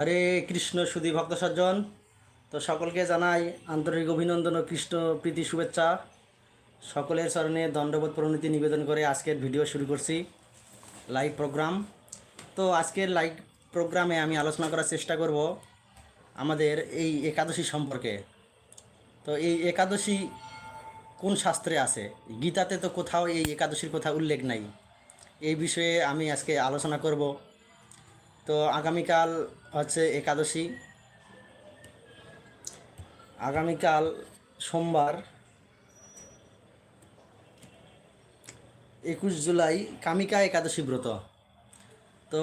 হরে কৃষ্ণ সুধী ভক্ত সজ্জন। তো সকলকে জানাই আন্তরিক অভিনন্দন ও কৃষ্ণ প্রীতি শুভেচ্ছা। সকলের চরণে দণ্ডবোধ প্রণতি নিবেদন করে আজকের ভিডিও শুরু করছি, লাইভ প্রোগ্রাম। তো আজকের লাইভ প্রোগ্রামে আমি আলোচনা করার চেষ্টা করব আমাদের এই একাদশী সম্পর্কে। তো এই একাদশী কোন শাস্ত্রে আছে? গীতাতে তো কোথাও এই একাদশীর কথা উল্লেখ নাই। এই বিষয়ে আমি আজকে আলোচনা করব। তো আগামীকাল হচ্ছে একাদশী। আগামীকাল সোমবার, একুশ জুলাই কামিকা একাদশী ব্রত। তো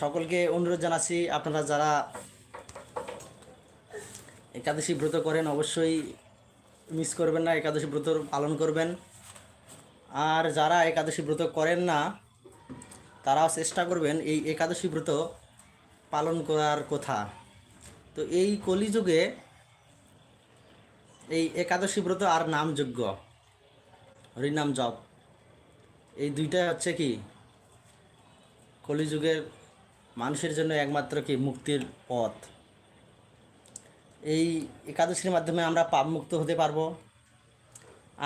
সকলকে অনুরোধ জানাচ্ছি, আপনারা যারা একাদশী ব্রত করেন অবশ্যই মিস করবেন না, একাদশী ব্রত পালন করবেন। আর যারা একাদশী ব্রত করেন না, তারাও চেষ্টা করবেন এই একাদশী ব্রত পালন করার কথা। তো এই কলিযুগে এই একাদশী ব্রত আর নামযোগ্য হরিনাম জপ। এই দুইটাই হচ্ছে কি? কলিযুগের মানুষের জন্য একমাত্র কি? মুক্তির পথ। এই একাদশীর মাধ্যমে আমরা পাপমুক্ত হতে পারব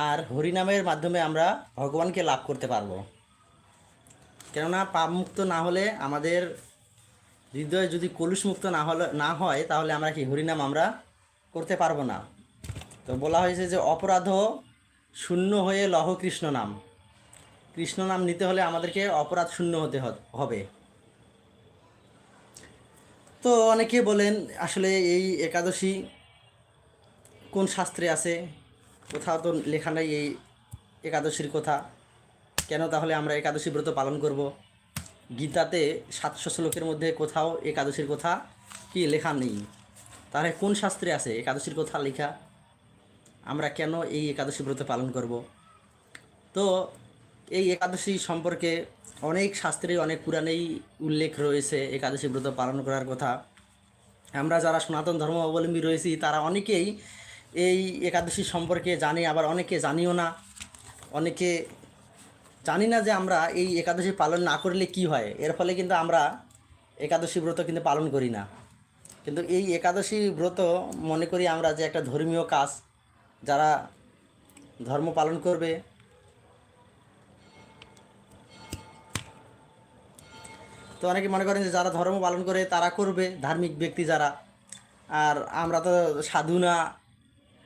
আর হরিনামের মাধ্যমে আমরা ভগবানকে লাভ করতে পারব। কেননা পাপমুক্ত না হলে আমাদের হৃদয় যদি কলুষমুক্ত না হলে, না হয়, তাহলে আমরা কি হরিনাম আমরা করতে পারব না। তো বলা হয়েছে যে অপরাধ শূন্য হয়ে লহ কৃষ্ণ নাম। কৃষ্ণ নাম নিতে হলে আমাদেরকে অপরাধ শূন্য হতে হবে। তো অনেকে বলেন, আসলে এই একাদশী কোন শাস্ত্রে আছে? কোথাও তো লেখা নাই এই একাদশীর কথা। কেন তাহলে আমরা একাদশী ব্রত পালন করব? গীতাতে সাতশো শ্লোকের মধ্যে কোথাও একাদশীর কথা কি লেখা নেই। তাহলে কোন শাস্ত্রে আছে একাদশীর কথা লেখা? আমরা কেন এই একাদশী ব্রত পালন করব? তো এই একাদশী সম্পর্কে অনেক শাস্ত্রে, অনেক পুরাণেই উল্লেখ রয়েছে একাদশী ব্রত পালন করার কথা। আমরা যারা সনাতন ধর্ম অবলম্বী রয়েছি, তারা অনেকেই এই একাদশী সম্পর্কে জানে, আবার অনেকে জানিও না। অনেকে জানি না যে আমরা এই একাদশী পালন না করলে কি হয়। এর ফলে কিন্তু আমরা একাদশী ব্রত কিন্তু পালন করি না। কিন্তু এই একাদশী ব্রত মনে করি আমরা যে একটা ধর্মীয় কাজ, যারা ধর্ম পালন করবে। তো অনেকে মনে করেন যে যারা ধর্ম পালন করে তারা করবে, ধার্মিক ব্যক্তি যারা। আর আমরা তো সাধু না,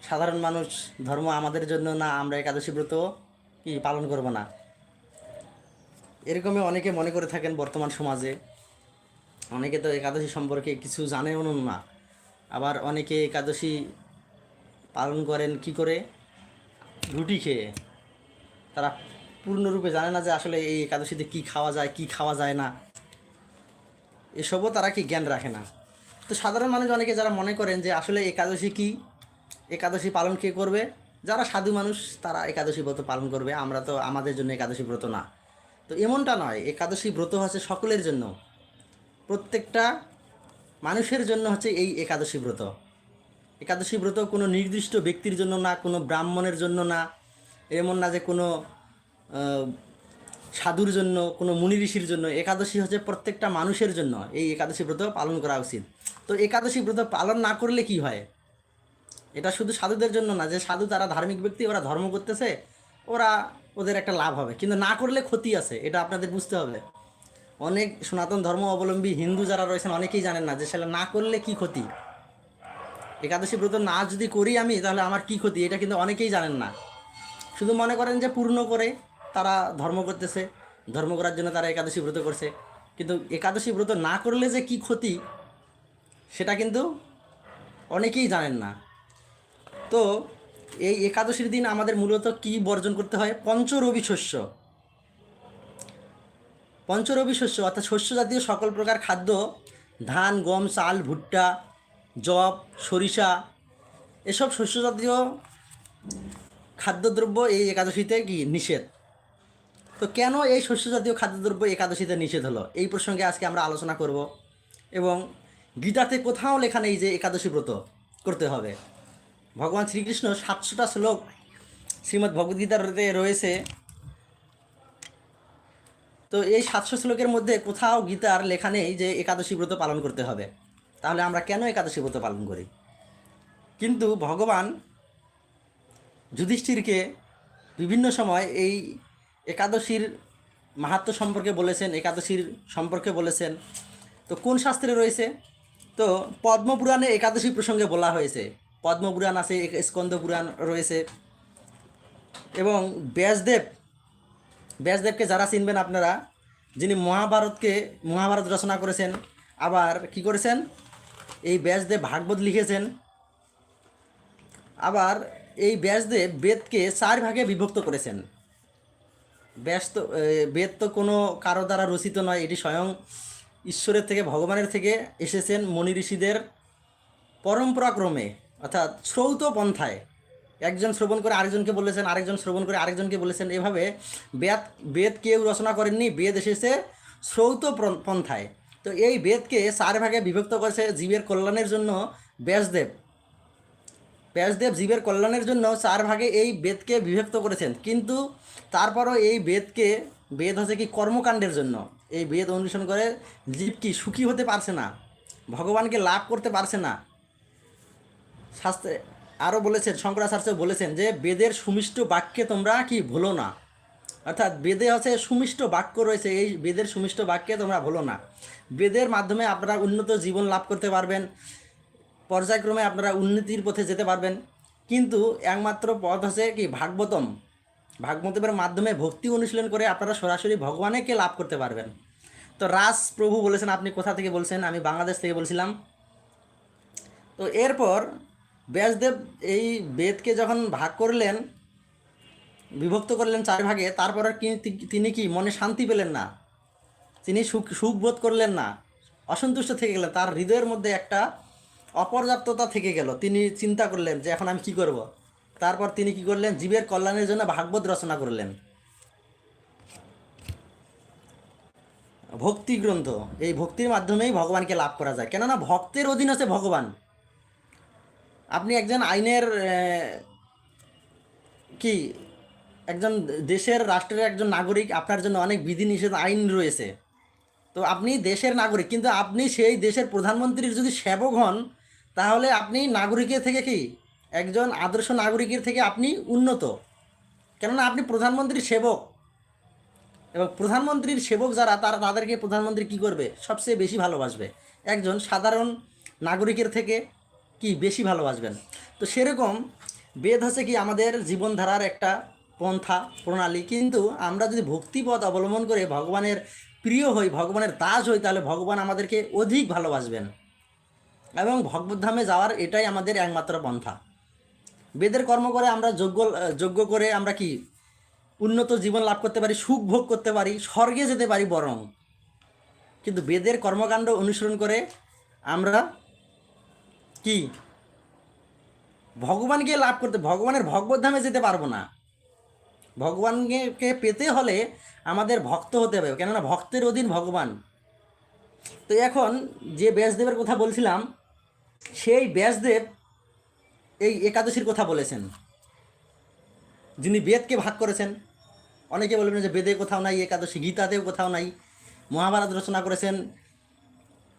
সাধারণ মানুষ, ধর্ম আমাদের জন্য না, আমরা একাদশী ব্রত কি পালন করব না। এরকমই অনেকে মনে করে থাকেন বর্তমান সমাজে। অনেকে তো একাদশী সম্পর্কে কিছু জানেও না। আবার অনেকে একাদশী পালন করেন কি করে? রুটি খেয়ে। তারা পূর্ণরূপে জানে না যে আসলে এই একাদশীতে কি খাওয়া যায়, কি খাওয়া যায় না। এসবও তারা কি জ্ঞান রাখে না। তো সাধারণ মানুষ অনেকে যারা মনে করেন যে আসলে একাদশী কি? একাদশী পালন কে করবে? যারা সাধু মানুষ তারা একাদশী ব্রত পালন করবে। আমরা তো আমাদের জন্য একাদশী ব্রত না। তো এমনটা নয়, একাদশী ব্রত হচ্ছে সকলের জন্য। প্রত্যেকটা মানুষের জন্য হচ্ছে এই একাদশী ব্রত। একাদশী ব্রত কোনো নির্দিষ্ট ব্যক্তির জন্য না, কোনো ব্রাহ্মণের জন্য না। এমন না যে কোনো সাধুর জন্য, কোনো মুনি ঋষির জন্য। একাদশী হচ্ছে প্রত্যেকটা মানুষের জন্য এই একাদশী ব্রত পালন করা উচিত। তো একাদশী ব্রত পালন না করলে কি হয়? এটা শুধু সাধুদের জন্য না, যে সাধু তারা ধার্মিক ব্যক্তি, ওরা ধর্ম করতেছে, ওরা ওদের একটা লাভ হবে। কিন্তু না করলে ক্ষতি আছে, এটা আপনাদের বুঝতে হবে। অনেক সনাতন ধর্ম অবলম্বী হিন্দু যারা রয়েছেন, অনেকেই জানেন না যে সেটা না করলে কি ক্ষতি? একাদশী ব্রত না যদি করি আমি, তাহলে আমার কি ক্ষতি? এটা কিন্তু অনেকেই জানেন না। শুধু মনে করেন যে পূর্ণ করে তারা ধর্ম করতেছে, ধর্ম করার জন্য তারা একাদশী ব্রত করছে। কিন্তু একাদশী ব্রত না করলে যে কি ক্ষতি, সেটা কিন্তু অনেকেই জানেন না। তো এই একাদশীর দিন আমাদের মূলত কি বর্জন করতে হয়? পঞ্চরবি শস্য। পঞ্চরবি শস্য, অর্থাৎ শস্য জাতীয় সকল প্রকার খাদ্য, ধান, গম, চাল, ভুট্টা জব সরিষা, এসব শস্য জাতীয় খাদ্যদ্রব্য এই একাদশীতে কি নিষেধ? তো কেন এই শস্য জাতীয় খাদ্যদ্রব্য একাদশীতে নিষেধ হলো? এই প্রসঙ্গে আজকে আমরা আলোচনা করব এবং গীতাতে কোথাও লেখা নেই যে একাদশী ব্রত করতে হবে। ভগবান শ্রীকৃষ্ণ সাতশোটা শ্লোক শ্রীমদ্ ভগবদ্গীতাতে রয়েছে। তো এই সাতশো শ্লোকের মধ্যে কোথাও গীতার লেখা নেই যে একাদশী ব্রত পালন করতে হবে। তাহলে আমরা কেন একাদশী ব্রত পালন করি? কিন্তু ভগবান যুধিষ্ঠিরকে বিভিন্ন সময় এই একাদশীর মাহাত্ম সম্পর্কে বলেছেন, একাদশীর সম্পর্কে বলেছেন। তো কোন শাস্ত্রে রয়েছে? তো পদ্মপুরাণে একাদশী প্রসঙ্গে বলা হয়েছে পদ্মপুরাণ আছে স্কন্দ পুরাণ রয়েছে। এবং ব্যাসদেব, ব্যাসদেবকে যারা চিনবেন আপনারা, যিনি মহাভারতকে, মহাভারত রচনা করেছেন, আবার কি করেছেন? এই ব্যাসদেব ভাগবত লিখেছেন। আবার এই ব্যাসদেব বেদকে চার ভাগে বিভক্ত করেছেন। ব্যাস তো বেদ তো কোনো কারও দ্বারা রচিত নয়, এটি স্বয়ং ঈশ্বরের থেকে, ভগবানের থেকে এসেছেন মনি ঋষিদের পরম্পরাক্রমে। অর্থাৎ শ্রৌত পন্থায়। একজন শ্রবণ করে আরেকজনকে বলেছেন, আরেকজন শ্রবণ করে আরেকজনকে বলেছেন। এভাবে বেদ বেদ কেউ রচনা করেননি, বেদ এসেছে শ্রৌত পন্থায়। তো এই বেদকে চার ভাগে বিভক্ত করেছে জীবের কল্যাণের জন্য ব্যাসদেব। ব্যাসদেব জীবের কল্যাণের জন্য চার ভাগে এই বেদকে বিভক্ত করেছেন। কিন্তু তারপরও এই বেদকে, বেদ হচ্ছে কি কর্মকাণ্ডের জন্য। এই বেদ অনুসরণ করে জীব কি সুখী হতে পারছে না, ভগবানকে লাভ করতে পারছে না শাস্ত্রে আরও বলেছেন, শঙ্করাচার্য বলেছেন যে, বেদের সুমিষ্ট বাক্যে তোমরা কি ভুলো না। অর্থাৎ বেদে হচ্ছে সুমিষ্ট বাক্য রয়েছে, এই বেদের সুমিষ্ট বাক্যে তোমরা ভুলো না। বেদের মাধ্যমে আপনারা উন্নত জীবন লাভ করতে পারবেন, পর্যায়ক্রমে আপনারা উন্নতির পথে যেতে পারবেন। কিন্তু একমাত্র পথ হচ্ছে কি ভাগবতম। ভাগবতমের মাধ্যমে ভক্তি অনুশীলন করে আপনারা সরাসরি ভগবানকে লাভ করতে পারবেন। তো রাজ প্রভু বলেছেন, আপনি কোথা থেকে বলছেন? আমি বাংলাদেশ থেকে বলছিলাম। তো এরপর ব্যাসদেব এই বেদকে যখন ভাগ করলেন, বিভক্ত করলেন চার ভাগে, তারপর তিনি কি মনে শান্তি পেলেন না? তিনি সুখ সুখ বোধ করলেন না। অসন্তুষ্ট থেকে গেলেন, তার হৃদয়ের মধ্যে একটা অপর্যাপ্ততা থেকে গেল। তিনি চিন্তা করলেন যে এখন আমি কি করব? তারপর তিনি কি করলেন? জীবের কল্যাণের জন্য ভাগবত রচনা করলেন। ভক্তি গ্রন্থ, এই ভক্তির মাধ্যমেই ভগবানকে লাভ করা যায়। কেননা ভক্তের অধীন আছে ভগবান। আপনি একজন আইনের কি, একজন দেশের রাষ্ট্রের একজন নাগরিক, আপনার জন্য অনেক বিধিনিষেধ আইন রয়েছে। তো আপনি দেশের নাগরিক, কিন্তু আপনি সেই দেশের প্রধানমন্ত্রীর যদি সেবক হন, তাহলে আপনি নাগরিকের থেকে কি, একজন আদর্শ নাগরিকের থেকে আপনি উন্নত। কেননা আপনি প্রধানমন্ত্রীর সেবক। এবং প্রধানমন্ত্রীর সেবক যারা, তারা, তাদেরকে প্রধানমন্ত্রী কি করবে? সবচেয়ে বেশি ভালোবাসবে। একজন সাধারণ নাগরিকের থেকে কি বেশি ভালোবাসবেন? তো সেরকম বেদ হচ্ছে কি আমাদের জীবনধারার একটা পন্থা, প্রণালী। কিন্তু আমরা যদি ভক্তিপথ অবলম্বন করে ভগবানের প্রিয় হই, ভগবানের দাস হই, তাহলে ভগবান আমাদেরকে অধিক ভালোবাসবেন। এবং ভগবদ্ধামে যাওয়ার এটাই আমাদের একমাত্র পন্থা। বেদের কর্ম করে আমরা যোগ্য যোগ্য করে আমরা কি উন্নত জীবন লাভ করতে পারি, সুখ ভোগ করতে পারি, স্বর্গে যেতে পারি বরং। কিন্তু বেদের কর্মকাণ্ড অনুসরণ করে আমরা কি? ভগবানকে লাভ করতে, ভগবানের ভগবদ্ধামে যেতে পারব না। ভগবানকে পেতে হলে আমাদের ভক্ত হতে হবে, কেননা ভক্তের অধীন ভগবান। তো এখন যে ব্যাসদেবের কথা বলছিলাম, সেই ব্যাসদেব এই একাদশীর কথা বলেছেন। যিনি বেদকে ভাগ করেছেন, অনেকে বলবেন যে বেদে কোথাও নাই, একাদশী গীতাতেও কোথাও নাই, মহাভারত রচনা করেছেন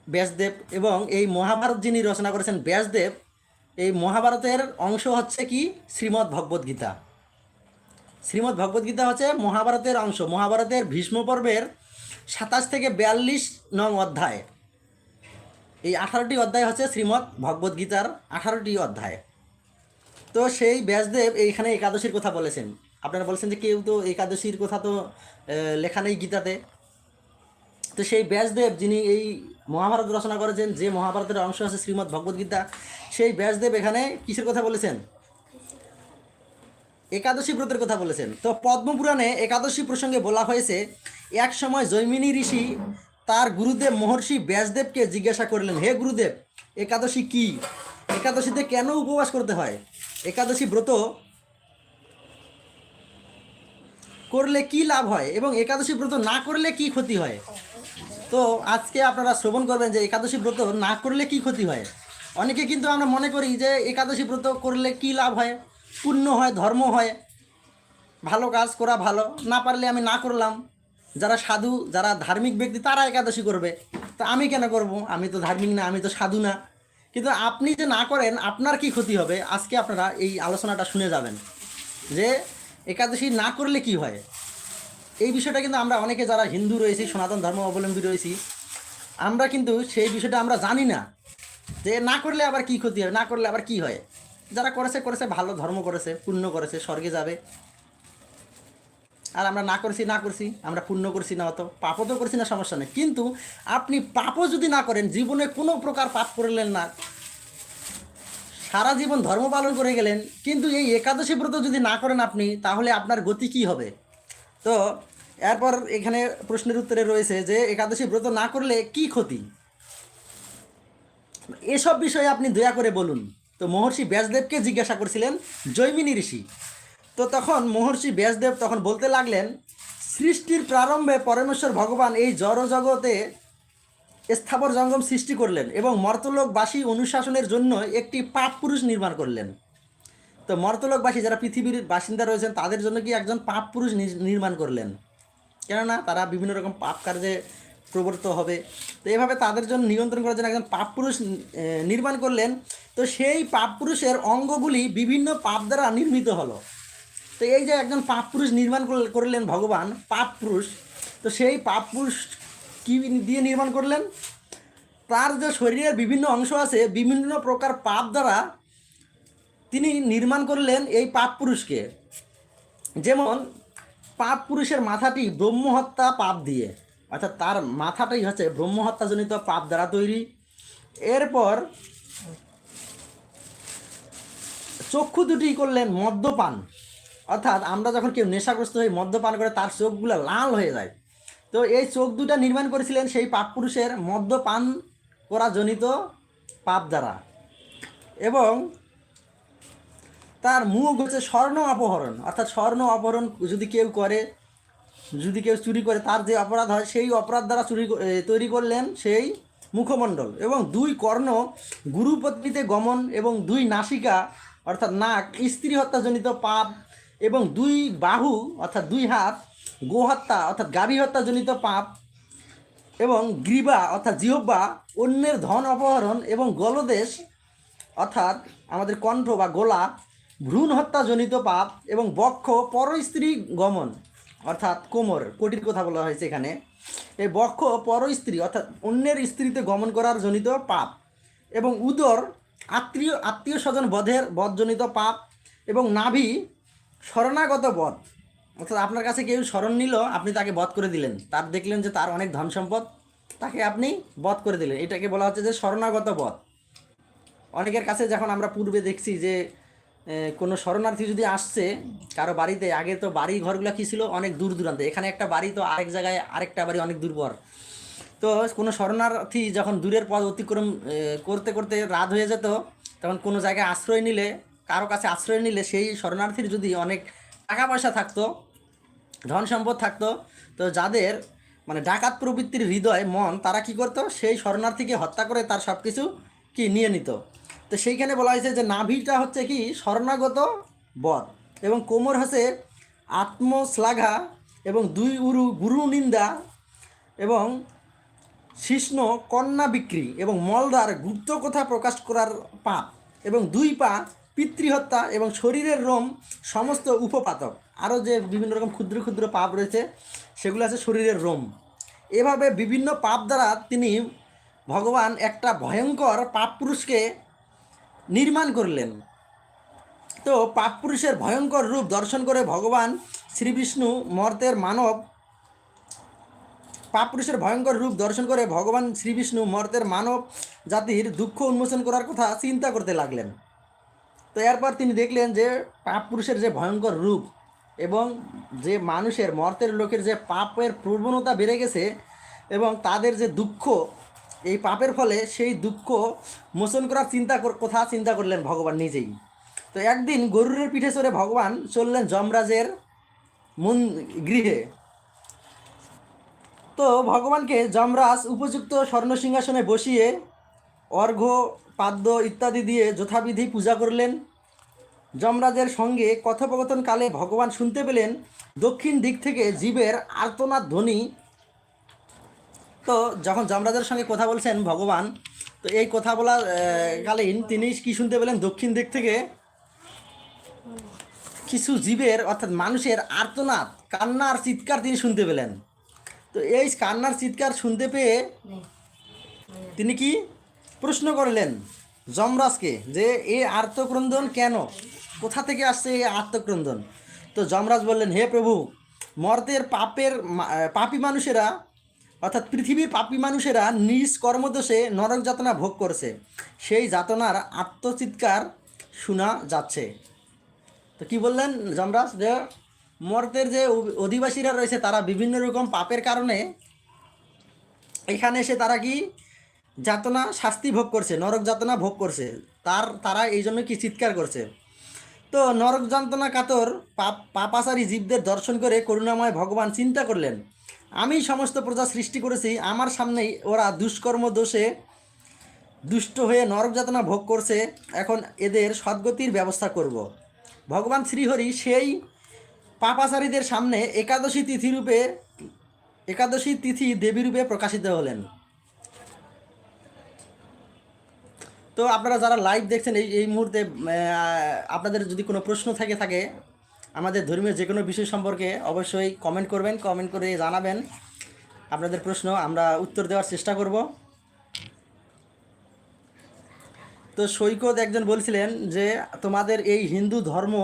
ব্যাসদেব এবং এই মহাভারত যিনি রচনা করেছেন ব্যাসদেব, এই মহাভারতের অংশ হচ্ছে কি? শ্রীমদ্ ভগবদ্ গীতা। শ্রীমদ্ ভগবদ্ গীতা হচ্ছে মহাভারতের অংশ। মহাভারতের ভীষ্ম পর্বের সাতাশ থেকে বিয়াল্লিশ নং অধ্যায়। এই আঠারোটি অধ্যায় হচ্ছে শ্রীমদ্ ভগবদ্ গীতার আঠারোটি অধ্যায়। তো সেই ব্যাসদেব এইখানে একাদশীর কথা বলেছেন। আপনারা বলছেন যে কেউ তো একাদশীর কথা তো লেখা নেই গীতাতে। তো সেই ব্যাসদেব যিনি এই মহাভারত রচনা করেছেন, যে মহাভারতের অংশ আছে শ্রীমদ্ ভগবদ্গীতা সেই ব্যাসদেব এখানে কিসের কথা বলেছেন? একাদশী ব্রতের কথা বলেছেন। তো পদ্মপুরাণে একাদশী প্রসঙ্গে বলা হয়েছে, এক সময় জৈমিনী ঋষি তার গুরুদেব মহর্ষি ব্যাসদেবকে জিজ্ঞাসা করলেন, হে গুরুদেব, একাদশী কি? একাদশীতে কেন উপবাস করতে হয়? একাদশী ব্রত করলে কি লাভ হয় এবং একাদশী ব্রত না করলে কি ক্ষতি হয়? তো আজকে আপনারা শ্রবণ করবেন যে একাদশী ব্রত না করলে কি ক্ষতি হয়? অনেকে কিন্তু আমরা মনে করি যে একাদশী ব্রত করলে কি লাভ হয়? পুণ্য হয়, ধর্ম হয়, ভালো কাজ করা ভালো, না পারলে আমি না করলাম। যারা সাধু, যারা ধার্মিক ব্যক্তি, তারা একাদশী করবে। তা আমি কেন করব? আমি তো ধার্মিক না, আমি তো সাধু না। কিন্তু আপনি যে না করেন, আপনার কি ক্ষতি হবে? আজকে আপনারা এই আলোচনাটা শুনে যাবেন। যে একাদশী না করলে কি হয়? এই বিষয়টা কিন্তু আমরা অনেকে যারা হিন্দু রয়েছি, সনাতন ধর্ম অবলম্বী রয়েছি, আমরা কিন্তু সেই বিষয়টা আমরা জানি না যে না করলে আবার কি ক্ষতি হয় না করলে আবার কি হয়? যারা করেছে করেছে, ভালো ধর্ম করেছে, পুণ্য করেছে, স্বর্গে যাবে। আর আমরা না করছি না করছি, আমরা পুণ্য করছি না অত, পাপও তো করছি না, সমস্যা নেই। কিন্তু আপনি পাপও যদি না করেন, জীবনে কোনো প্রকার পাপ করলেন না সারা জীবন ধর্ম পালন করে গেলেন, কিন্তু এই একাদশী ব্রত যদি না করেন আপনি, তাহলে আপনার গতি কী হবে? তো, এরপর এখানে প্রশ্নের উত্তরে রয়েছে যে, একাদশী ব্রত না করলে কি ক্ষতি? এসব বিষয়ে আপনি দয়া করে বলুন। তো, মহর্ষি ব্যাসদেবকে জিজ্ঞাসা করছিলেন, জৈমিনী ঋষি। তো, তখন মহর্ষি ব্যাসদেব তখন বলতে লাগলেন, সৃষ্টির প্রারম্ভে পরমেশ্বর ভগবান এই জড় জগতে স্থাবর জঙ্গম সৃষ্টি করলেন এবং মর্তলোকবাসী অনুশাসনের জন্য একটি পাপ পুরুষ নির্মাণ করলেন। তো মর্তলোকবাসী যারা পৃথিবীর বাসিন্দা রয়েছেন, তাদের জন্য কি একজন পাপ পুরুষ নির- নির্মাণ করলেন? কেননা তারা বিভিন্ন রকম পাপ কার্যে প্রবর্ত হবে। তো এভাবে তাদের জন্য নিয়ন্ত্রণ করার জন্য একজন পাপ পুরুষ নির্মাণ করলেন। তো সেই পাপ পুরুষের অঙ্গগুলি বিভিন্ন পাপ দ্বারা নির্মিত হলো। তো এই যে একজন পাপ পুরুষ নির্মাণ করলেন ভগবান, পাপ পুরুষ, তো সেই পাপ পুরুষ কী দিয়ে নির্মাণ করলেন? তার যে শরীরের বিভিন্ন অংশ আছে, বিভিন্ন প্রকার পাপ দ্বারা তিনি নির্মাণ করলেন এই পাপ পুরুষকে। যেমন, পাপ পুরুষের মাথাটি ব্রহ্মহত্যা পাপ দিয়ে। অর্থাৎ তার মাথাটাই হচ্ছে ব্রহ্মহত্যাজনিত পাপ দ্বারা তৈরি। এরপর চক্ষু দুটি করলেন মদ্যপান। অর্থাৎ আমরা যখন কেউ নেশাগ্রস্ত হয়ে মদ্যপান করে, তার চোখগুলো লাল হয়ে যায়। তো এই চোখ দুটা নির্মাণ করেছিলেন সেই পাপ পুরুষের মদ্যপান করা জনিত পাপ দ্বারা। এবং তার মুখ হচ্ছে স্বর্ণ অপহরণ। অর্থাৎ স্বর্ণ অপহরণ যদি কেউ করে, যদি কেউ চুরি করে, তার যে অপরাধ হয়, সেই অপরাধ দ্বারা চুরি তৈরি করলেন সেই মুখমণ্ডল। এবং দুই কর্ণ গুরুপত্নীতে গমন এবং দুই নাসিকা, অর্থাৎ নাক, স্ত্রী হত্যাজনিত পাপ এবং দুই বাহু, অর্থাৎ দুই হাত গোহত্যা, অর্থাৎ গাভী হত্যাজনিত পাপ এবং গ্রীবা, অর্থাৎ জিহব্বা অন্যের ধন অপহরণ এবং গলদেশ, অর্থাৎ আমাদের কণ্ঠ বা গোলা, ভ্রূণ হত্যাজনিত পাপ এবং বক্ষ, পরস্ত্রী গমন, অর্থাৎ কোমর, কোটির কথা বলা হয়েছে এখানে। এই বক্ষ, পরস্ত্রী, অর্থাৎ অন্যের স্ত্রীতে গমন করার জনিত পাপ এবং উদর, আত্মীয় আত্মীয় স্বজন বধের বধজনিত পাপ এবং নাভি, শরণাগত বধ। অর্থাৎ আপনার কাছে কেউ স্মরণ নিল, আপনি তাকে বধ করে দিলেন। তার দেখলেন যে তার অনেক ধন সম্পদ তাকে আপনি বধ করে দিলেন। এটাকে বলা হচ্ছে যে শরণাগত বধ। অনেকের কাছে যখন আমরা পূর্বে দেখছি যে কোনো শরণার্থী যদি আসছে, কারও বাড়িতে, আগে তো বাড়ি ঘরগুলো কী ছিল? অনেক দূর দূরান্তে। এখানে একটা বাড়ি তো আরেক জায়গায়, আরেকটা বাড়ি অনেক দূর পর তো কোনো শরণার্থী যখন দূরের পথ অতিক্রম করতে করতে রাত হয়ে যেত, তখন কোনো জায়গায় আশ্রয় নিলে, কারও কাছে আশ্রয় নিলে সেই শরণার্থীর যদি অনেক টাকা পয়সা থাকতো ধন সম্পদ থাকতো। তো যাদের মানে ডাকাত প্রবৃত্তির হৃদয়, মন, তারা কি করতো? সেই শরণার্থীকে হত্যা করে তার সব কিছু কি নিয়ে নিত। তো সেইখানে বলা হয়েছে যে নাভিটা হচ্ছে কি? শরণাগত বধ এবং কোমর হচ্ছে আত্মশ্লাঘা এবং দুই উরু গুরু নিন্দা এবং শিষ্ণ কন্যা বিক্রি এবং মলদার গুপ্ত কথা প্রকাশ করার পাপ এবং দুই পা পিতৃহত্যা এবং শরীরের রোম সমস্ত উপপাতক। আরও যে বিভিন্ন রকম ক্ষুদ্র ক্ষুদ্র পাপ রয়েছে, সেগুলো আছে শরীরের রোম। এভাবে বিভিন্ন পাপ দ্বারা তিনি ভগবান একটা ভয়ঙ্কর পাপ পুরুষকে নির্মাণ করলেন। তো পাপ পুরুষের ভয়ঙ্কর রূপ দর্শন করে ভগবান শ্রীবিষ্ণু মর্তের মানব পাপ পুরুষের ভয়ঙ্কর রূপ দর্শন করে ভগবান শ্রীবিষ্ণু মর্তের মানব জাতির দুঃখ উন্মোচন করার কথা চিন্তা করতে লাগলেন। তো এরপর তিনি দেখলেন যে পাপ পুরুষের যে ভয়ঙ্কর রূপ এবং যে মানুষের, মর্তের লোকের যে পাপের প্রবণতা বেড়ে গেছে এবং তাদের যে দুঃখ, এই পাপের ফলে সেই দুঃখ মোচন করার চিন্তা কথা চিন্তা করলেন ভগবান নিজেই। তো একদিন গরুরের পিঠে চড়ে ভগবান চললেন যমরাজের মন গৃহে। তো ভগবানকে যমরাজ উপযুক্ত স্বর্ণ সিংহাসনে বসিয়ে অর্ঘ্য পাদ্য ইত্যাদি দিয়ে যথাবিধি পূজা করলেন। যমরাজের সঙ্গে কথোপকথনকালে ভগবান শুনতে পেলেন দক্ষিণ দিক থেকে জীবের আর্তনাদ ধ্বনি। তো যখন যমরাজের সঙ্গে কথা বলছেন ভগবান তো এই কথা বলা আহ, কালীন তিনি কি শুনতে পেলেন দক্ষিণ দিক থেকে? কিছু জীবের অর্থাৎ মানুষের আর্তনাদ কান্নার চিৎকার তিনি শুনতে পেলেন। তো এই কান্নার চিৎকার শুনতে পেয়ে তিনি কি? প্রশ্ন করলেন যমরাজকে যে এই আর্তক্রন্দন কেন? কোথা থেকে আসছে এই আত্মক্রন্দন তো যমরাজ বললেন, হে প্রভু, মর্তের পাপের পাপী মানুষেরা, অর্থাৎ পৃথিবীর পাপী মানুষেরা নিজ কর্মদোষে নরক যাতনা ভোগ করছে। সেই যাতনার আত্মচিৎকার শোনা যাচ্ছে। তো কি বললেন যমরাজ? যে মর্তের যে অধিবাসীরা রয়েছে, তারা বিভিন্ন রকম পাপের কারণে এখানে এসে তারা কি যাতনা শাস্তি ভোগ করছে, নরক যাতনা ভোগ করছে। তার, তারা এই জন্য কি চিৎকার করছে? তো নরক যন্ত্রণা কাতর পাপ, পাপাচারী জীবদের দর্শন করে করুণাময় ভগবান চিন্তা করলেন। আমি সমস্ত প্রজা সৃষ্টি করেছি, আমার সামনেই ওরা দুষ্কর্ম দোষে দুষ্ট হয়ে নরক যাতনা ভোগ করছে, এখন এদের সদ্গতির ব্যবস্থা করব। ভগবান শ্রীহরি সেই পাপাচারীদের সামনে একাদশী তিথিরূপে একাদশী তিথি দেবীরূপে প্রকাশিত হলেন। তো আপনারা যারা লাইভ দেখছেন, এই এই মুহূর্তে আপনাদের যদি কোনো প্রশ্ন থেকে, থাকে, আমাদের ধর্মীয় যে কোনো বিষয় সম্পর্কে অবশ্যই কমেন্ট করবেন কমেন্ট করে জানাবেন। আপনাদের প্রশ্ন, আমরা উত্তর দেওয়ার চেষ্টা করব। তো সৈকত একজন বলছিলেন যে, তোমাদের এই হিন্দু ধর্ম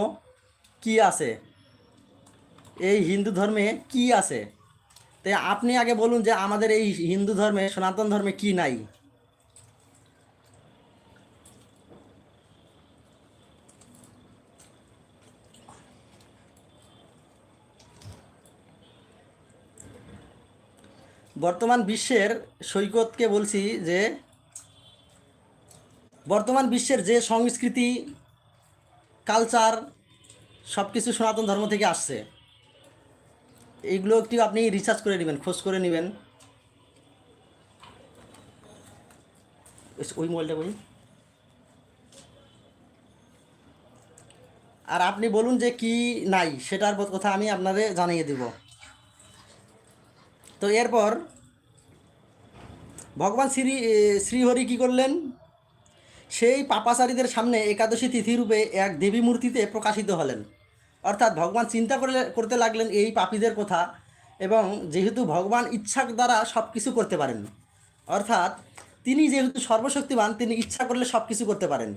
কি আছে? এই হিন্দু ধর্মে কি আছে? তাই আপনি আগে বলুন যে, আমাদের এই হিন্দু ধর্মে, সনাতন ধর্মে কি নাই? বর্তমান বিশ্বের সৈকতকে বলছি যে, বর্তমান বিশ্বের যে সংস্কৃতি, কালচার সব কিছু সনাতন ধর্ম থেকে আসছে। এইগুলো একটু আপনি রিসার্চ করে নেবেন, খোঁজ করে নেবেন। ওই মোবাইলটা বলুন আর আপনি বলুন যে কি নাই, সেটার কথা আমি আপনাদের জানিয়ে দিব। তো এরপর ভগবান শ্রী শ্রীহরি কী করলেন? সেই পাপাচারীদের সামনে একাদশী তিথিরূপে এক দেবী মূর্তিতে প্রকাশিত হলেন। অর্থাৎ ভগবান চিন্তা করলে, করতে লাগলেন এই পাপীদের কথা এবং যেহেতু ভগবান ইচ্ছার দ্বারা সব কিছু করতে পারেন, অর্থাৎ তিনি যেহেতু সর্বশক্তিমান, তিনি ইচ্ছা করলে সব কিছু করতে পারেন।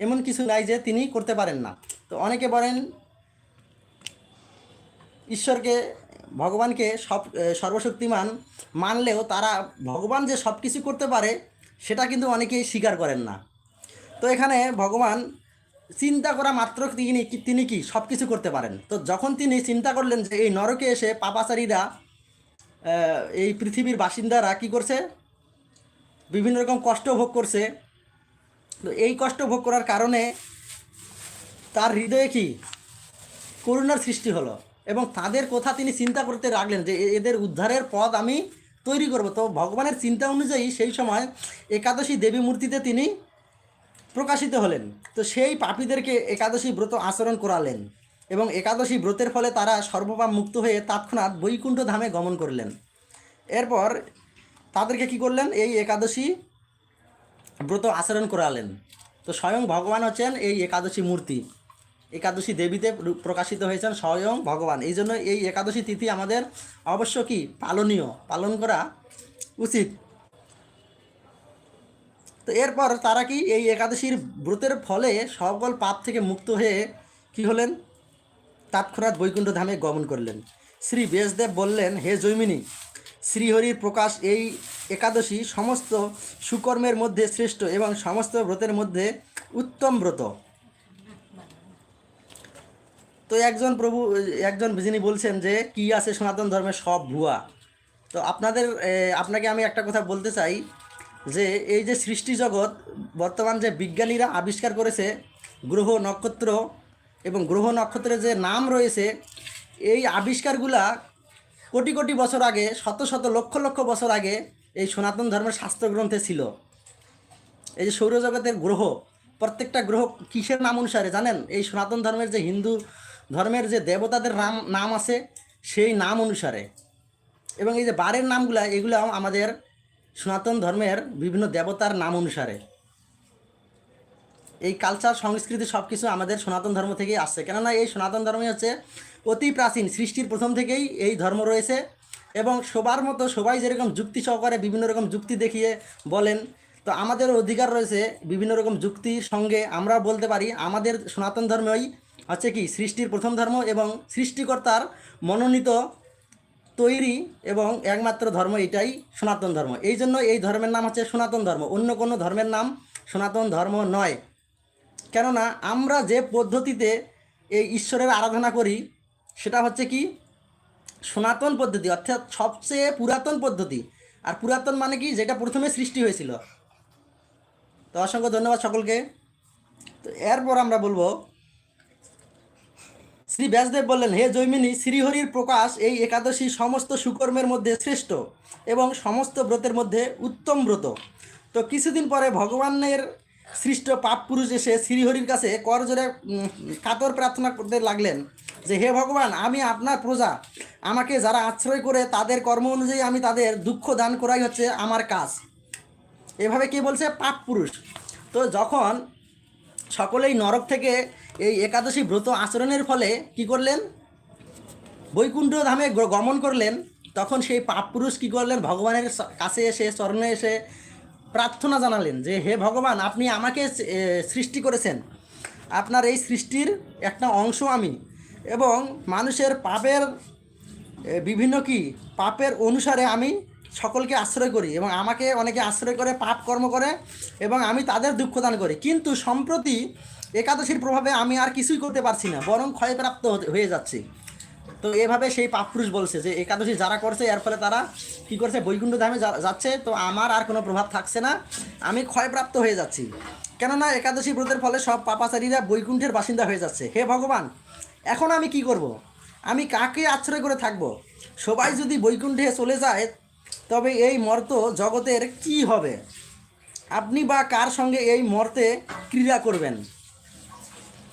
এমন কিছু নাই যে তিনি করতে পারেন না। তো অনেকে বলেন, ঈশ্বরকে ভগবানকে সব সর্বশক্তিমান মানলেও তারা ভগবান যে সব কিছু করতে পারে, সেটা কিন্তু অনেকেই স্বীকার করেন না। তো এখানে ভগবান চিন্তা করা মাত্র তিনি তিনি কি সব কিছু করতে পারেন। তো যখন তিনি চিন্তা করলেন যে এই নরকে এসে পাপাচারীরা এই পৃথিবীর বাসিন্দারা কি করছে? বিভিন্ন রকম কষ্ট ভোগ করছে। তো এই কষ্ট ভোগ করার কারণে তার হৃদয়ে কি? করুণার সৃষ্টি হলো। এবং তাদের কথা তিনি চিন্তা করতে রাখলেন যে এদের উদ্ধারের পথ আমি তৈরি করব। তো ভগবানের চিন্তা অনুযায়ী সেই সময় একাদশী দেবী মূর্তিতে তিনি প্রকাশিত হলেন। তো সেই পাপীদেরকে একাদশী ব্রত আচরণ করালেন এবং একাদশী ব্রতের ফলে তারা সর্বপাপ মুক্ত হয়ে তৎক্ষণাৎ বৈকুণ্ঠ ধামে গমন করলেন। এরপর তাদেরকে কি করলেন? এই একাদশী ব্রত আচরণ করালেন। তো স্বয়ং ভগবান হচ্ছেন এই একাদশী মূর্তি। একাদশী দেবীতে প্রকাশিত হয়েছেন স্বয়ং ভগবান। এই জন্য এই একাদশী তিথি আমাদের অবশ্য কি পালনীয়, পালন করা উচিত। তো এরপর তারা কি এই একাদশীর ব্রতের ফলে সকল পাপ থেকে মুক্ত হয়ে কি হলেন? তৎক্ষণাৎ বৈকুণ্ঠ ধামে গমন করলেন। শ্রী ব্যাসদেব বললেন, হে জৈমিনী, শ্রীহরির প্রকাশ এই একাদশী সমস্ত সুকর্মের মধ্যে শ্রেষ্ঠ এবং সমস্ত ব্রতের মধ্যে উত্তম ব্রত। তো একজন প্রভু, একজন যিনি বলছেন যে, কি আছে সনাতন ধর্মে সব ভুয়া? তো আপনাদের আপনাকে আমি একটা কথা বলতে চাই, যে এই যে সৃষ্টি জগৎ, বর্তমান যে বিজ্ঞানীরা আবিষ্কার করেছে, গ্রহ নক্ষত্র এবং গ্রহ নক্ষত্রের যে নাম রয়েছে, এই আবিষ্কারগুলা কোটি কোটি বছর আগে, শত শত লক্ষ লক্ষ বছর আগে, এই সনাতন ধর্মের শাস্ত্র গ্রন্থে ছিল। এই যে সৌরজগতের গ্রহ, প্রত্যেকটা গ্রহ কিসের নাম অনুসারে জানেন? এই সনাতন ধর্মের যে হিন্দু ধর্মের যে দেবতাদের নাম নাম আছে, সেই নাম অনুসারে। এবং এই যে বারের নামগুলো, এগুলো আমাদের সনাতন ধর্মের বিভিন্ন দেবতার নাম অনুসারে। এই কালচার সংস্কৃতি সব কিছু আমাদের সনাতন ধর্ম থেকেই আসছে। কেননা এই সনাতন ধর্মই হচ্ছে অতি প্রাচীন, সৃষ্টির প্রথম থেকেই এই ধর্ম রয়েছে। এবং সবার মতো সবাই যেরকম যুক্তি সহকারে বিভিন্ন রকম যুক্তি দেখিয়ে বলেন, তো আমাদের অধিকার রয়েছে বিভিন্ন রকম যুক্তির সঙ্গে আমরা বলতে পারি, আমাদের সনাতন ধর্মই হচ্ছে কি? সৃষ্টির প্রথম ধর্ম এবং সৃষ্টিকর্তার মনোনীত তৈরি এবং একমাত্র ধর্ম এটাই সনাতন ধর্ম। এই জন্য এই ধর্মের নাম হচ্ছে সনাতন ধর্ম। অন্য কোনো ধর্মের নাম সনাতন ধর্ম নয়। কেননা আমরা যে পদ্ধতিতে এই ঈশ্বরের আরাধনা করি, সেটা হচ্ছে কি? সনাতন পদ্ধতি, অর্থাৎ সবচেয়ে পুরাতন পদ্ধতি। আর পুরাতন মানে কি? যেটা প্রথমে সৃষ্টি হয়েছিল। তো অসংখ্য ধন্যবাদ সকলকে। তো এরপর আমরা বলব শ্রী ব্যাসদেব বললেন, হে জৈমিনী, শ্রীহরির প্রকাশ এই একাদশী সমস্ত সুকর্মের মধ্যে শ্রেষ্ঠ এবং সমস্ত ব্রতের মধ্যে উত্তম ব্রত। তো কিছুদিন পরে ভগবানের সৃষ্ট পাপ পুরুষ এসে শ্রীহরির কাছে করজোরে কাতর প্রার্থনা করতে লাগলেন যে, হে ভগবান, আমি আপনার প্রজা। আমাকে যারা আশ্রয় করে তাদের কর্ম অনুযায়ী আমি তাদের দুঃখ দান করাই হচ্ছে আমার কাজ। এভাবে কি বলছে? পাপ পুরুষ। তো যখন সকলেই নরক থেকে এই একাদশী ব্রত আচরণের ফলে কি করলেন? বৈকুণ্ঠ ধামে গমন করলেন। তখন সেই পাপ পুরুষ কী করলেন? ভগবানের কাছে এসে, চরণে এসে প্রার্থনা জানালেন যে, হে ভগবান, আপনি আমাকে সৃষ্টি করেছেন। আপনার এই সৃষ্টির একটা অংশ আমি। এবং মানুষের পাপের বিভিন্ন কি, পাপের অনুসারে আমি সকলকে আশ্রয় করি। এবং আমাকে অনেকে আশ্রয় করে, পাপ কর্ম করে, এবং আমি তাদের দুঃখদান করি। কিন্তু সম্প্রতি একাদশীর প্রভাবে আমি আর কিছুই করতে পারছি না, বরং ক্ষয়প্রাপ্ত হয়ে যাচ্ছি। তো এভাবে সেই পাপপুরুষ বলছে যে, একাদশী যারা করছে, এর ফলে তারা কি করছে, বৈকুণ্ঠ ধামে যাচ্ছে, তো আমার আর কোনো প্রভাব থাকছে না, আমি ক্ষয়প্রাপ্ত হয়ে যাচ্ছি। কেননা একাদশী ব্রতের ফলে সব পাপাচারীরা বৈকুণ্ঠের বাসিন্দা হয়ে যাচ্ছে। হে ভগবান, এখন আমি কি করব। আমি কাকে আশ্রয় করে থাকব। সবাই যদি বৈকুণ্ঠে চলে যায়, তবে এই মর্ত জগতের কি হবে? আপনি বা কার সঙ্গে এই মর্তে ক্রীড়া করবেন?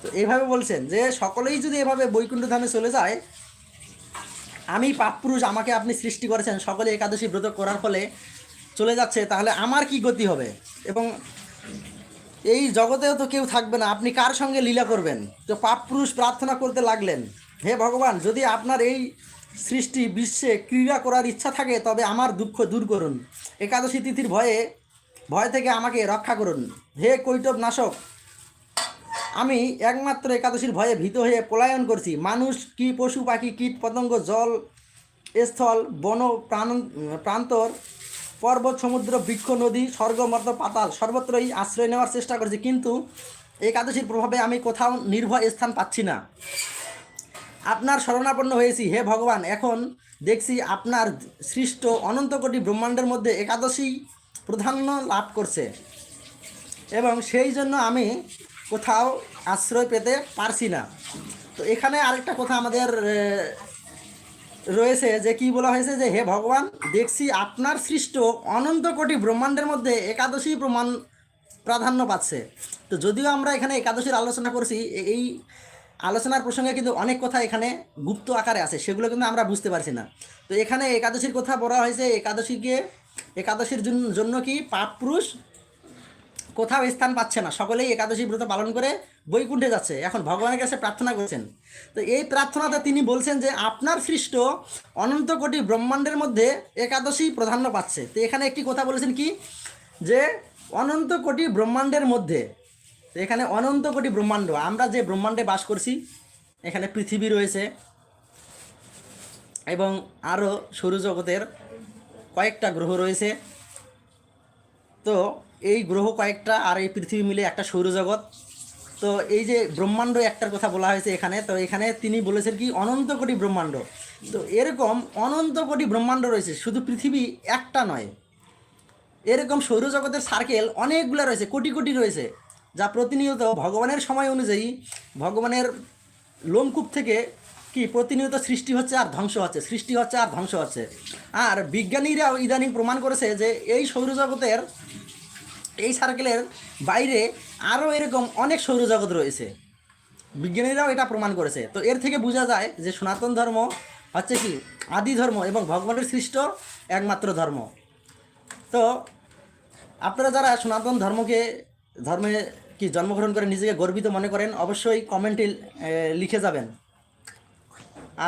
তো এইভাবে বলছেন যে সকলেই যদি এভাবে বৈকুণ্ঠ ধামে চলে যায়, আমি পাপপুরুষ আমাকে আপনি সৃষ্টি করেছেন, সকলে একাদশী ব্রত করার ফলে চলে যাচ্ছে, তাহলে আমার কি গতি হবে? এবং এই জগতেও তো কেউ থাকবে না, আপনি কার সঙ্গে লীলা করবেন? তো পাপপুরুষ প্রার্থনা করতে লাগলেন। হে ভগবান, যদি আপনার এই সৃষ্টি বিশ্বে ক্রীড়া করার ইচ্ছা থাকে, তবে আমার দুঃখ দূর করুন। একাদশী তিথির ভয়ে, ভয় থেকে আমাকে রক্ষা করুন। হে কৈটব নাশক আমি একমাত্র একাদশীর ভয়ে ভীত হয়ে পলায়ন করছি। মানুষ কি পশু, পাখি, কীট, পতঙ্গ, জল, স্থল, বন প্রাণ প্রান্তর, পর্বত, সমুদ্র, বৃক্ষ, নদী, স্বর্গ মর্ত পাতাল সর্বত্রই আশ্রয় নেওয়ার চেষ্টা করছি, কিন্তু একাদশীর প্রভাবে আমি কোথাও নির্ভয় স্থান পাচ্ছি না। আপনার শরণাপন্ন হয়েছি, হে ভগবান। এখন দেখছি আপনার সৃষ্ট অনন্ত কোটি ব্রহ্মাণ্ডের মধ্যে একাদশী প্রাধান্য লাভ করছে। এবং সেই জন্য আমি কোথাও আশ্রয় পেতে পারছি না। তো এখানে আরেকটা কথা আমাদের রয়েছে যে কি বলা হয়েছে যে, হে ভগবান, দেখছি আপনার সৃষ্ট অনন্ত কোটি ব্রহ্মাণ্ডের মধ্যে একাদশী প্রমাণ প্রাধান্য পাচ্ছে। তো যদিও আমরা এখানে একাদশীর আলোচনা করছি এই আলোচনার প্রসঙ্গে কিন্তু অনেক কথা এখানে গুপ্ত আকারে আছে, সেগুলো কিন্তু আমরা বুঝতে পারছি না। তো এখানে একাদশীর কথা বলা হয়েছে, একাদশীকে, একাদশীর জন্য- জন্য কি পাপ পুরুষ কোথাও স্থান পাচ্ছে না। সকলেই একাদশী ব্রত পালন করে বৈকুণ্ঠে যাচ্ছে। এখন ভগবানের কাছে প্রার্থনা করছেন। তো এই প্রার্থনাতে তিনি বলছেন যে, আপনার সৃষ্ট অনন্ত কোটি ব্রহ্মাণ্ডের মধ্যে একাদশী প্রাধান্য পাচ্ছে। তো এখানে একটি কথা বলেছেন কি? যে, অনন্ত কোটি ব্রহ্মাণ্ডের মধ্যে এখানে অনন্ত কোটি ব্রহ্মাণ্ড। আমরা যে ব্রহ্মাণ্ডে বাস করছি, এখানে পৃথিবী রয়েছে এবং আরও সৌরজগতের কয়েকটা গ্রহ রয়েছে। তো এই গ্রহ কয়েকটা আর এই পৃথিবী মিলে একটা সৌরজগৎ। তো এই যে ব্রহ্মাণ্ড একটার কথা বলা হয়েছে এখানে, তো এখানে তিনি বলেছেন কি, অনন্ত কোটি ব্রহ্মাণ্ড। তো এরকম অনন্ত কোটি ব্রহ্মাণ্ড রয়েছে, শুধু পৃথিবী একটা নয়। এরকম সৌরজগতের সার্কেল অনেকগুলো রয়েছে, কোটি কোটি রয়েছে, যা প্রতিনিয়ত ভগবানের সময় অনুযায়ী ভগবানের লোমকূপ থেকে কি প্রতিনিয়ত সৃষ্টি হচ্ছে আর ধ্বংস হচ্ছে, সৃষ্টি হচ্ছে আর ধ্বংস হচ্ছে। আর বিজ্ঞানীরাও ইদানিং প্রমাণ করেছে যে এই সৌরজগতের এই সার্কেলের বাইরে আরও এরকম অনেক সৌরজগৎ রয়েছে। বিজ্ঞানীরাও এটা প্রমাণ করেছে। তো এর থেকে বোঝা যায় যে সনাতন ধর্ম হচ্ছে কি আদি ধর্ম এবং ভগবানের সৃষ্ট একমাত্র ধর্ম। তো আপনারা যারা সনাতন ধর্মকে, ধর্মে কি জন্মগ্রহণ করে নিজেকে গর্বিত মনে করেন, অবশ্যই কমেন্টে লিখে যাবেন।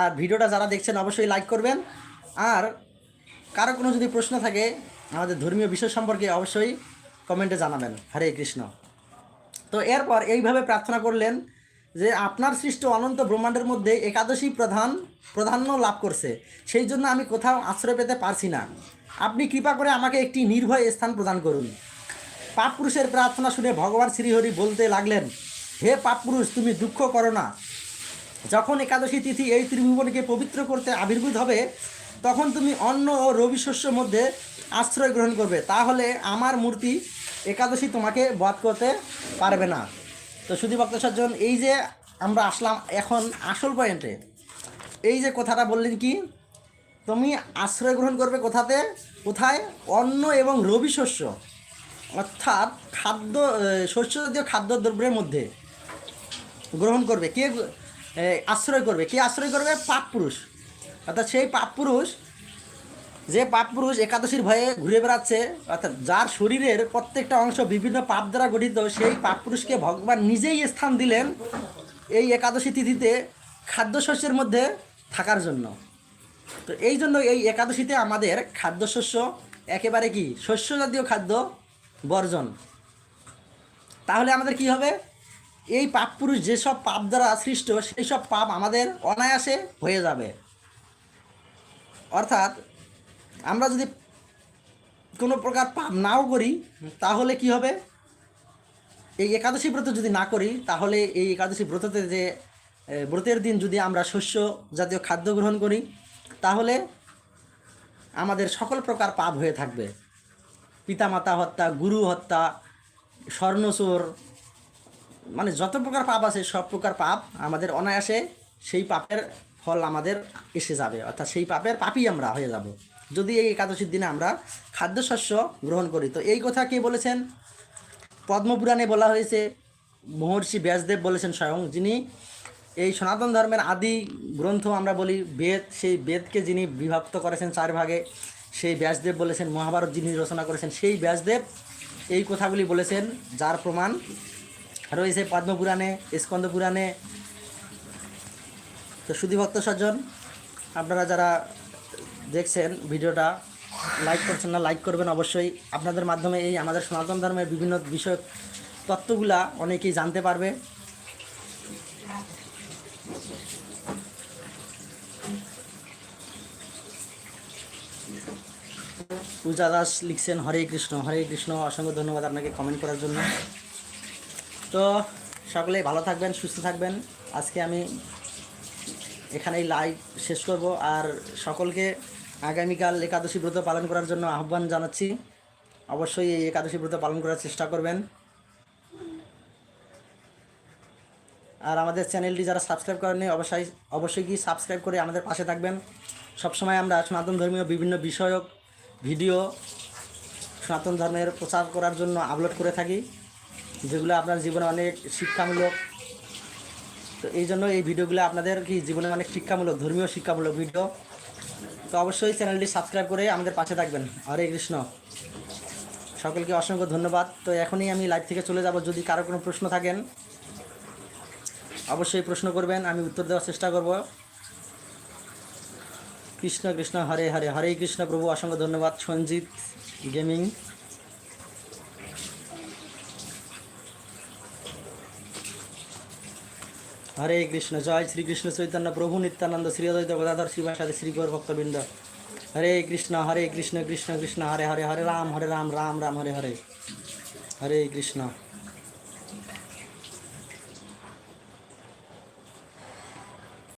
আর ভিডিওটা যারা দেখছেন, অবশ্যই লাইক করবেন। আর কারও কোনো যদি প্রশ্ন থাকে আমাদের ধর্মীয় বিষয় সম্পর্কে অবশ্যই কমেন্টে জানাবেন, হরে কৃষ্ণ। তো এরপর এইভাবে প্রার্থনা করলেন যে আপনার সৃষ্ট অনন্ত ব্রহ্মাণ্ডের মধ্যে একাদশী প্রধান, প্রাধান্য লাভ করছে, সেই জন্য আমি কোথাও আশ্রয় পেতে পারছি না। আপনি কৃপা করে আমাকে একটি নির্ভয় স্থান প্রদান করুন। পাপ পুরুষের প্রার্থনা শুনে ভগবান শ্রীহরি বলতে লাগলেন, হে পাপ পুরুষ, তুমি দুঃখ করো না। যখন একাদশী তিথি এই ত্রিভুবনকে পবিত্র করতে আবির্ভূত হবে, তখন তুমি অন্ন ও রবি শস্যের মধ্যে আশ্রয় গ্রহণ করবে। তাহলে আমার মূর্তি একাদশী তোমাকে বধ করতে পারবে না। তো শুধু ভক্ত সজ্জন এই যে আমরা আসলাম এখন আসল পয়েন্টে এই যে কথাটা বললেন কি, তুমি আশ্রয় গ্রহণ করবে কোথাতে? কোথায়? অন্ন এবং রবি শস্য, অর্থাৎ খাদ্য শস্য জাতীয় খাদ্যদ্রব্যের মধ্যে গ্রহণ করবে। কে আশ্রয় করবে? কে আশ্রয় করবে? পাপ পুরুষ অর্থাৎ সেই পাপ পুরুষ যে পাপ পুরুষ একাদশীর ভয়ে ঘুরে বেড়াচ্ছে, অর্থাৎ যার শরীরের প্রত্যেকটা অংশ বিভিন্ন পাপ দ্বারা গঠিত, সেই পাপ পুরুষকে ভগবান নিজেই স্থান দিলেন এই একাদশী তিথিতে খাদ্যশস্যের মধ্যে থাকার জন্য। তো এই জন্য এই একাদশীতে আমাদের খাদ্যশস্য একেবারে কি? শস্য জাতীয় খাদ্য বর্জন। তাহলে আমাদের কি হবে? এই পাপ পুরুষ যেসব পাপ দ্বারা সৃষ্ট সেই সব পাপ আমাদের অনায়াসে হয়ে যাবে। অর্থাৎ আমরা যদি কোনো প্রকার পাপ নাও করি, তাহলে কি হবে? এই একাদশী ব্রত যদি না করি, তাহলে এই একাদশী ব্রততে যে ব্রতের দিন যদি আমরা শস্য জাতীয় খাদ্য গ্রহণ করি, তাহলে আমাদের সকল প্রকার পাপ হয়ে থাকবে। পিতামাতা হত্যা, গুরু হত্যা, স্বর্ণচোর মানে যত প্রকার পাপ আছে, সব প্রকার পাপ আমাদের অনায়াসে সেই পাপের ফল আমাদের এসে যাবে। অর্থাৎ সেই পাপের পাপই আমরা হয়ে যাব। যদি এই একাদশীর দিনে আমরা খাদ্যশস্য গ্রহণ করি, তো এই কথা কে বলেছেন? পদ্মপুরাণে বলা হয়েছে, মহর্ষি ব্যাসদেব বলেছেন স্বয়ং, যিনি এই সনাতন ধর্মের আদি গ্রন্থ আমরা বলি, বেদ, সেই বেদকে যিনি বিভক্ত করেছেন চার ভাগে, সেই ব্যাসদেব বলেছেন, মহাভারত যিনি রচনা করেছেন, সেই ব্যাসদেব এই কথাগুলি বলেছেন, যার প্রমাণ রয়েছে পদ্মপুরাণে স্কন্দ পুরাণে তো সুধীভক্ত সজ্জন আপনারা যারা দেখছেন ভিডিওটা লাইক করছেন না লাইক করবেন অবশ্যই। আপনাদের মাধ্যমে এই আমাদের সনাতন ধর্মের বিভিন্ন বিষয় তত্ত্বগুলা অনেকেই জানতে পারবে। পূজা দাস লিখছেন, হরে কৃষ্ণ হরে কৃষ্ণ। অসংখ্য ধন্যবাদ আপনাকে কমেন্ট করার জন্য। তো সকলেই ভালো থাকবেন, সুস্থ থাকবেন। আজকে আমি এখানেই লাইভ শেষ করব। আর সকলকে আগামীকাল একাদশী ব্রত পালন করার জন্য আহ্বান জানাচ্ছি। অবশ্যই এই একাদশী ব্রত পালন করার চেষ্টা করবেন। আর আমাদের চ্যানেলটি যারা সাবস্ক্রাইব করেননি, অবশ্যই অবশ্যই কি সাবস্ক্রাইব করে আমাদের পাশে থাকবেন। সবসময় আমরা সনাতন ধর্মীয় বিভিন্ন বিষয়ক ভিডিও সনাতন ধর্মের প্রচার করার জন্য আপলোড করে থাকি, যেগুলো আপনার জীবনে অনেক শিক্ষামূলক। তো এই জন্য এই ভিডিওগুলো আপনাদের কি জীবনে অনেক শিক্ষামূলক, ধর্মীয় শিক্ষামূলক ভিডিও তো অবশ্যই চ্যানেলটি সাবস্ক্রাইব করে আমাদের পাশে থাকবেন। হরে কৃষ্ণ। সকলকে অসংখ্য ধন্যবাদ। তো এখনই আমি লাইভ থেকে চলে যাব। যদি কারও কোনো প্রশ্ন থাকেন, অবশ্যই প্রশ্ন করবেন, আমি উত্তর দেওয়ার চেষ্টা করব। কৃষ্ণ কৃষ্ণ, হরে হরে। হরে কৃষ্ণ প্রভু, অসংখ্য ধন্যবাদ। সঞ্জিত গেমিং হরে কৃষ্ণ, জয় শ্রীকৃষ্ণ, চৈতন্য প্রভু, নিত্যানন্দ, শ্রী অদ্বৈত গদাধর শিবাসাদি শ্রী গৌর ভক্তবৃন্দ। হরে কৃষ্ণ হরে কৃষ্ণ কৃষ্ণ কৃষ্ণ, হরে হরে হরে রাম হরে রাম রাম রাম, হরে হরে। হরে কৃষ্ণ।